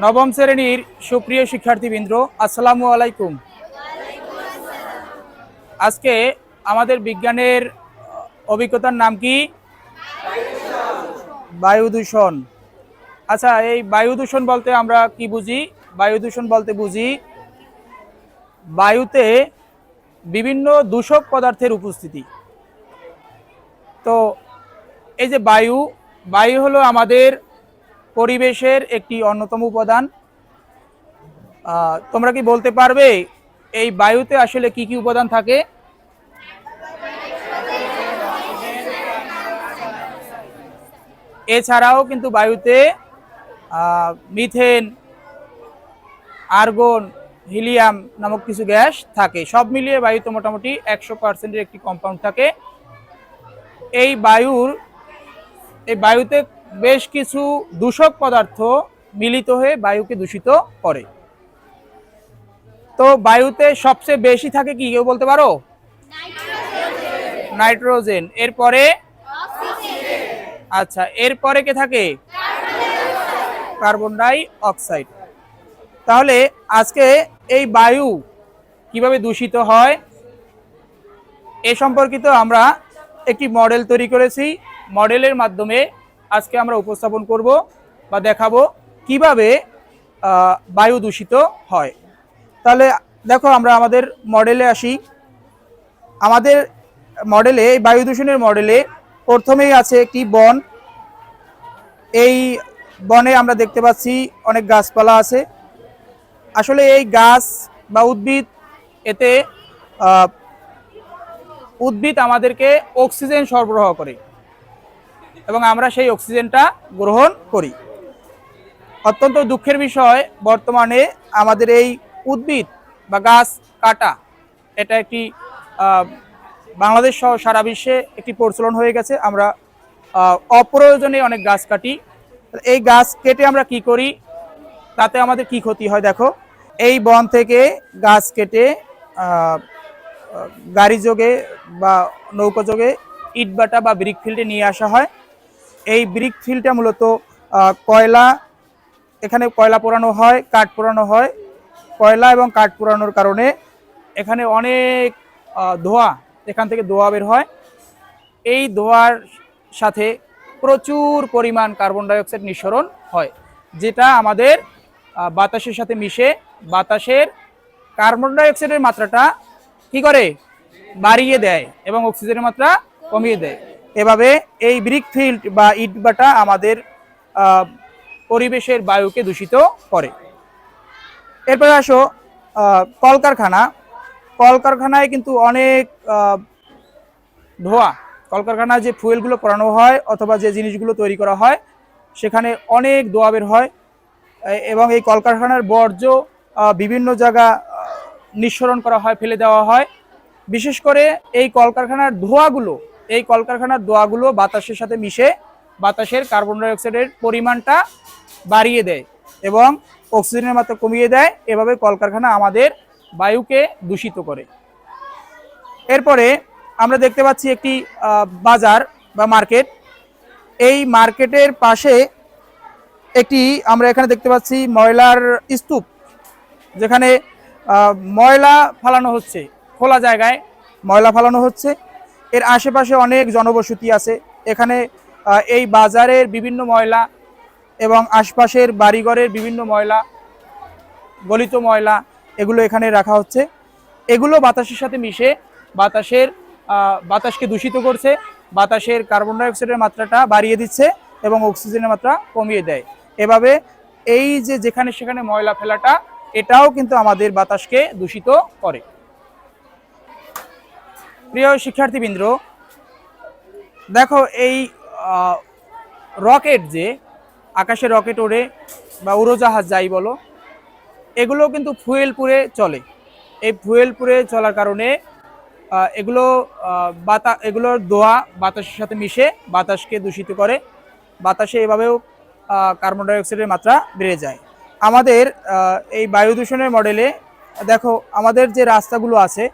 নবম শ্রেণির সুপ্রিয় শিক্ষার্থীবৃন্দ, আসসালামু আলাইকুম। আজকে আমাদের বিজ্ঞানের অভিজ্ঞতার নাম কি? বায়ু দূষণ। আচ্ছা এই বায়ু দূষণ বলতে আমরা কি বুঝি? বায়ু দূষণ বলতে বুঝি বায়ুতে বিভিন্ন দূষক পদার্থের উপস্থিতি। তো এই যে বায়ু বায়ু হলো আমাদের পরিবেশের একটি অন্যতম উপাদান। তোমরা কি বলতে পারবে এই বায়ুতে আসলে কি কি উপাদান থাকে? এছাড়াও কিন্তু বায়ুতে মিথেন, আর্গন, হিলিয়াম নামক কিছু গ্যাস থাকে। সব মিলিয়ে বায়ুতে মোটামুটি একশো পার্সেন্টের একটি কম্পাউন্ড থাকে। এই বায়ুর, এই বায়ুতে বেশ কিছু দূষক পদার্থ মিলিত হয়ে বায়ুকে দূষিত করে। তো বায়ুতে সবচেয়ে বেশি থাকে কি কেউ বলতে পারো? নাইট্রোজেন। এরপরে? আচ্ছা এরপরে কে থাকে? Carbon dioxide. তাহলে আজকে এই বায়ু কীভাবে দূষিত হয়? এ সম্পর্কিত আমরা একটি মডেল তৈরি করেছি। মডেলের মাধ্যমে আজকে আমরা উপস্থাপন করব বা দেখাবো কীভাবে বায়ু দূষিত হয়। তাহলে দেখো আমরা আমাদের মডেলে আসি। আমাদের মডেলে, এই বায়ু দূষণের মডেলে প্রথমেই আছে একটি বন। এই বনে আমরা দেখতে পাচ্ছি অনেক গাছপালা আছে। আসলে এই গাছ বা উদ্ভিদ, এতে উদ্ভিদ আমাদেরকে অক্সিজেন সরবরাহ করে। এবং আমরা সেই অক্সিজেনটা গ্রহণ করি। অত্যন্ত দুঃখের বিষয়, বর্তমানে আমাদের এই উদ্ভিদ বা গাছ কাটা, এটা একটি বাংলাদেশ সহ সারা বিশ্বে একটি প্রচলন হয়ে গেছে। আমরা অপ্রয়োজনে অনেক গাছ কাটি। এই গাছ কেটে আমরা কি করি? তাতে আমাদের কি ক্ষতি হয় দেখো। এই বন থেকে গাছ কেটে গাড়ি যোগে বা নৌকা যোগে ইটবাটা বা ব্রিক ফিল্ডে নিয়ে আসা হয়। এই ব্রিক ফিল্ডটা মূলত কয়লা, এখানে কয়লা পোড়ানো হয়, কাঠ পোড়ানো হয়। কয়লা এবং কাঠ পোড়ানোর কারণে এখানে অনেক ধোঁয়া, এখান থেকে ধোঁয়া বের হয়। এই ধোঁয়ার সাথে প্রচুর পরিমাণ কার্বন ডাইঅক্সাইড নিঃসরণ হয়, যেটা আমাদের বাতাসের সাথে মিশে বাতাসের কার্বন ডাইঅক্সাইডের মাত্রাটা কি করে? বাড়িয়ে দেয় এবং অক্সিজেনের মাত্রা কমিয়ে দেয়। এভাবে এই ব্রিক ফিল্ড বা ইটবাটা আমাদের পরিবেশের বায়ুকে দূষিত করে। এরপরে আসো কলকারখানা। কলকারখানায় কিন্তু অনেক ধোঁয়া। কলকারখানায় যে ফুয়েলগুলো পোড়ানো হয় অথবা যে জিনিসগুলো তৈরি করা হয়, সেখানে অনেক ধোঁয়া বের হয়। এবং এই কলকারখানার বর্জ্য বিভিন্ন জায়গা নিঃসরণ করা হয়, ফেলে দেওয়া হয়। বিশেষ করে এই কলকারখানার ধোঁয়াগুলো এই কলকারখানার দোয়াগুলো বাতাসের সাথে মিশে বাতাসের কার্বন ডাইঅক্সাইডের পরিমাণটা বাড়িয়ে দেয় এবং অক্সিজেনের মাত্রা কমিয়ে দেয়। এভাবে কলকারখানা আমাদের বায়ুকে দূষিত করে। এরপরে আমরা দেখতে পাচ্ছি একটি বাজার বা মার্কেট। এই মার্কেটের পাশে একটি আমরা এখানে দেখতে পাচ্ছি ময়লার স্তূপ, যেখানে ময়লা ফালানো হচ্ছে। খোলা জায়গায় ময়লা ফালানো হচ্ছে। এর আশেপাশে অনেক জনবসতি আছে। এখানে এই বাজারের বিভিন্ন ময়লা এবং আশপাশের বাড়িঘরের বিভিন্ন ময়লা, গলিত ময়লা এগুলো এখানে রাখা হচ্ছে। এগুলো বাতাসের সাথে মিশে বাতাসের বাতাসকে দূষিত করছে, বাতাসের কার্বন ডাইঅক্সাইডের মাত্রাটা বাড়িয়ে দিচ্ছে এবং অক্সিজেনের মাত্রা কমিয়ে দেয়। এভাবে এই যে যেখানে সেখানে ময়লা ফেলাটা, এটাও কিন্তু আমাদের বাতাসকে দূষিত করে। প্রিয় শিক্ষার্থীবৃন্দ, দেখো এই রকেট যে, আকাশে রকেট ওড়ে বা উড়োজাহাজ যাই বলো, এগুলো কিন্তু ফুয়েল পুড়ে চলে। এই ফুয়েল পুড়ে চলার কারণে এগুলো বাতা, এগুলোর দোয়া বাতাসের সাথে মিশে বাতাসকে দূষিত করে। বাতাসে এভাবেও কার্বন ডাইঅক্সাইডের মাত্রা বেড়ে যায়। আমাদের এই বায়ু দূষণের মডেলে, দেখো আমাদের যে রাস্তাগুলো আছে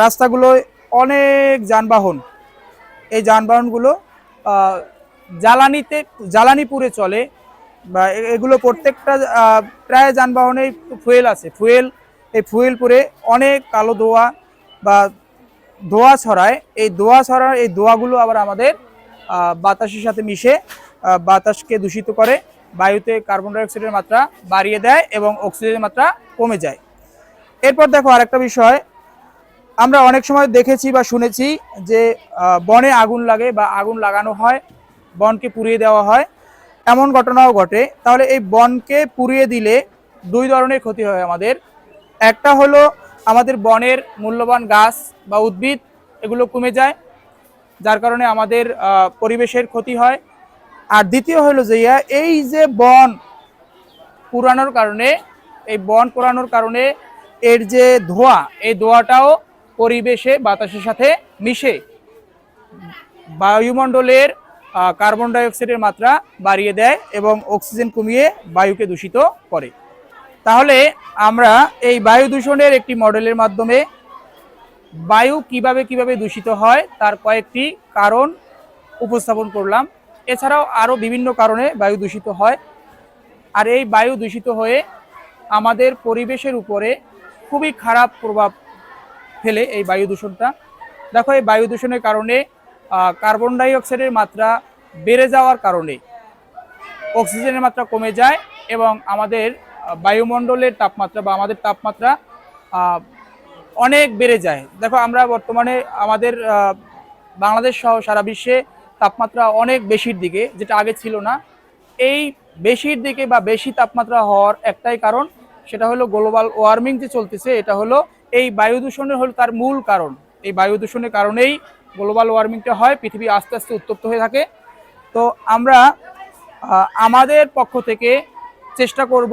রাস্তাগুলোয় অনেক যানবাহন। এই যানবাহনগুলো জ্বালানিতে জ্বালানি পুড়ে চলে বা এগুলো প্রত্যেকটা প্রায় যানবাহনে ফুয়েল আছে। ফুয়েল, এই ফুয়েল পরে অনেক কালো ধোয়া বা ধোঁয়া ছড়ায়। এই ধোঁয়া ছড়ার, এই ধোঁয়াগুলো আবার আমাদের বাতাসের সাথে মিশে বাতাসকে দূষিত করে, বায়ুতে কার্বন ডাইঅক্সাইডের মাত্রা বাড়িয়ে দেয় এবং অক্সিজেনের মাত্রা কমে যায়। এরপর দেখো আরেকটা বিষয় আমরা অনেক সময় দেখেছি বা শুনেছি যে বনে আগুন লাগে বা আগুন লাগানো হয়, বনকে পুড়িয়ে দেওয়া হয়। এমন ঘটনাও ঘটে। তাহলে এই বনকে পুড়িয়ে দিলে দুই ধরনের ক্ষতি হয় আমাদের। একটা হলো আমাদের বনের মূল্যবান গাছ বা উদ্ভিদ, এগুলো কমে যায়, যার কারণে আমাদের পরিবেশের ক্ষতি হয়। আর দ্বিতীয় হলো যে এই যে বন পুরানোর কারণে, এই বন পোড়ানোর কারণে এর যে ধোঁয়া, এই ধোঁয়াটাও পরিবেশে, বাতাসের সাথে মিশে বায়ুমণ্ডলের কার্বন ডাইঅক্সাইডের মাত্রা বাড়িয়ে দেয় এবং অক্সিজেন কমিয়ে বায়ুকে দূষিত করে। তাহলে আমরা এই বায়ু দূষণের একটি মডেলের মাধ্যমে বায়ু কীভাবে কীভাবে দূষিত হয় তার কয়েকটি কারণ উপস্থাপন করলাম। এছাড়াও আরও বিভিন্ন কারণে বায়ু দূষিত হয়। আর এই বায়ু দূষিত হয়ে আমাদের পরিবেশের উপরে খুবই খারাপ প্রভাব ফেলে এই বায়ু দূষণটা। দেখো, এই বায়ু দূষণের কারণে কার্বন ডাই অক্সাইডের মাত্রা বেড়ে যাওয়ার কারণে অক্সিজেনের মাত্রা কমে যায় এবং আমাদের বায়ুমণ্ডলের তাপমাত্রা বা আমাদের তাপমাত্রা অনেক বেড়ে যায়। দেখো, আমরা বর্তমানে আমাদের বাংলাদেশ সহ সারা বিশ্বে তাপমাত্রা অনেক বেশির দিকে, যেটা আগে ছিল না। এই বেশির দিকে বা বেশি তাপমাত্রা হওয়ার একটাই কারণ, সেটা হলো গ্লোবাল ওয়ার্মিং যে চলতেছে, এটা হলো এই বায়ু দূষণের হলো তার মূল কারণ। এই বায়ু দূষণের কারণেই গ্লোবাল ওয়ার্মিংটা হয়, পৃথিবী আস্তে আস্তে উত্তপ্ত হয়ে থাকে। তো আমরা আমাদের পক্ষ থেকে চেষ্টা করব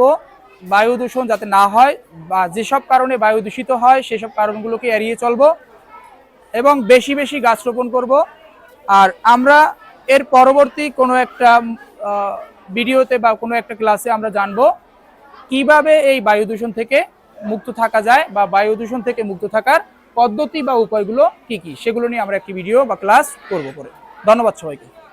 বায়ু দূষণ যাতে না হয় বা যেসব কারণে বায়ু দূষিত হয়, সেসব কারণগুলোকে এড়িয়ে চলব এবং বেশি বেশি গাছ রোপণ করব। আর আমরা এর পরবর্তী কোনো একটা ভিডিওতে বা কোনো একটা ক্লাসে আমরা জানব কীভাবে এই বায়ু দূষণ থেকে মুক্ত থাকা যায় বা বায়ু দূষণ থেকে মুক্ত থাকার পদ্ধতি বা উপায়গুলো কি কি? সেগুলো নিয়ে আমরা একটি ভিডিও বা ক্লাস করব পরে। ধন্যবাদ সবাইকে।